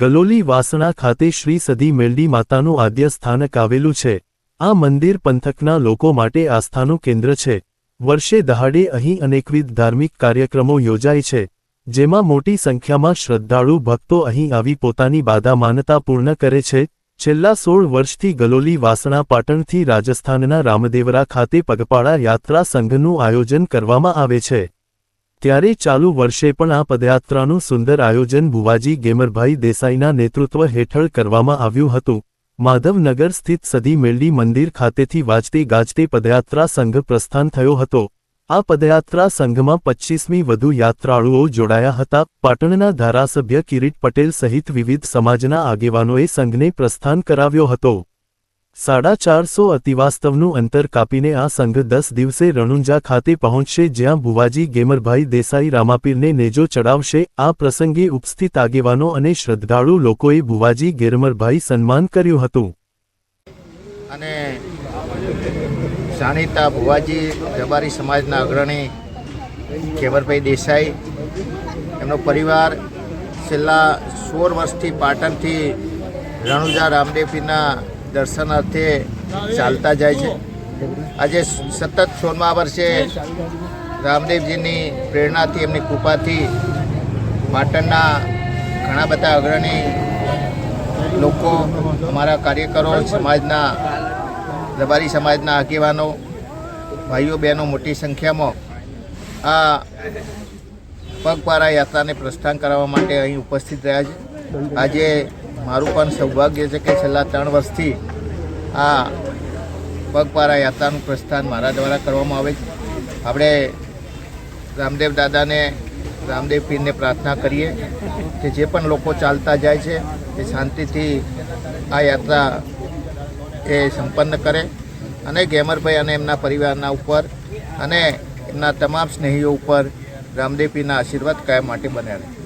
ગલોલી વાસણા ખાતે શ્રી સદી મેલડી માતાનું આદ્ય સ્થાનક આવેલું છે. આ મંદિર પંથકના લોકો માટે આસ્થાનું કેન્દ્ર છે. વર્ષે દહાડે અહીં અનેકવિધ ધાર્મિક કાર્યક્રમો યોજાય છે. જેમાં મોટી સંખ્યામાં શ્રદ્ધાળુ ભક્તો અહીં આવી પોતાની બાધા માનતા પૂર્ણ કરે છે. છેલ્લા સોળ વર્ષથી ગલોલી વાસણા પાટણથી રાજસ્થાનના રામદેવરા ખાતે પગપાળા યાત્રા સંઘનું આયોજન કરવામાં આવે છે. ત્યારે ચાલુ વર્ષે પણ આ પદયાત્રાનું સુંદર આયોજન ભુવાજી ગેમરભાઈ દેસાઈના નેતૃત્વ હેઠળ કરવામાં આવ્યું હતું. માધવનગર સ્થિત સદી મેલડી મંદિર ખાતેથી વાજતે ગાજતે પદયાત્રા સંઘ પ્રસ્થાન થયો હતો. આ પદયાત્રા સંઘમાં પચ્ચીસમી વધુ યાત્રાળુઓ જોડાયા હતા. પાટણના ધારાસભ્ય કિરીટ પટેલ સહિત વિવિધ સમાજના આગેવાનોએ સંઘને પ્રસ્થાન કરાવ્યો હતો. સાડા ચારસો અતિવાસ્તવનું અંતર કાપીને આ સંઘ દસ દિવસે રણુંજા ખાતે પહોંચશે જ્યાં ભુવાજી ગેમરભાઈ દેસાઈ રામાપીરને નેજો ચડાવશે. આ પ્રસંગે ઉપસ્થિત આગેવાનો અને શ્રદ્ધાળુ લોકોએ ભુવાજી ગેરમરભાઈ સન્માન કર્યું હતું. અને જાણીતા ભુવાજી જબારી સમાજના અગ્રણી કેવરભાઈ દેસાઈ, એમનો પરિવાર છેલ્લા સોળ વર્ષથી પાટણથી રણુજા રામદેવપીરના દર્શનાર્થે ચાલતા જાય છે. આજે સતત સોળમા વર્ષે રામદેવજીની પ્રેરણાથી, એમની કૃપાથી પાટણના ઘણા બધા અગ્રણી લોકો, અમારા કાર્યકરો, સમાજના, રબારી સમાજના આગેવાનો, ભાઈઓ, બહેનો મોટી સંખ્યામાં આ પગપાળા યાત્રાને પ્રસ્થાન કરાવવા માટે અહીં ઉપસ્થિત રહ્યા છે. આજે મારું પણ સૌભાગ્ય છે કે છેલ્લા ત્રણ વર્ષથી આ પગપારા યાત્રાનું પ્રસ્થાન મારા દ્વારા કરવામાં આવે છે. આપણે રામદેવ દાદાને, રામદેવ પીરને પ્રાર્થના કરીએ કે જે પણ લોકો ચાલતા જાય છે, એ શાંતિથી આ યાત્રા એ સંપન્ન કરે અને ગેમરભાઈ અને એમના પરિવારના ઉપર અને એમના તમામ સ્નેહીઓ ઉપર રામદેવ પીરના આશીર્વાદ કાયમ માટે બન્યા રહે.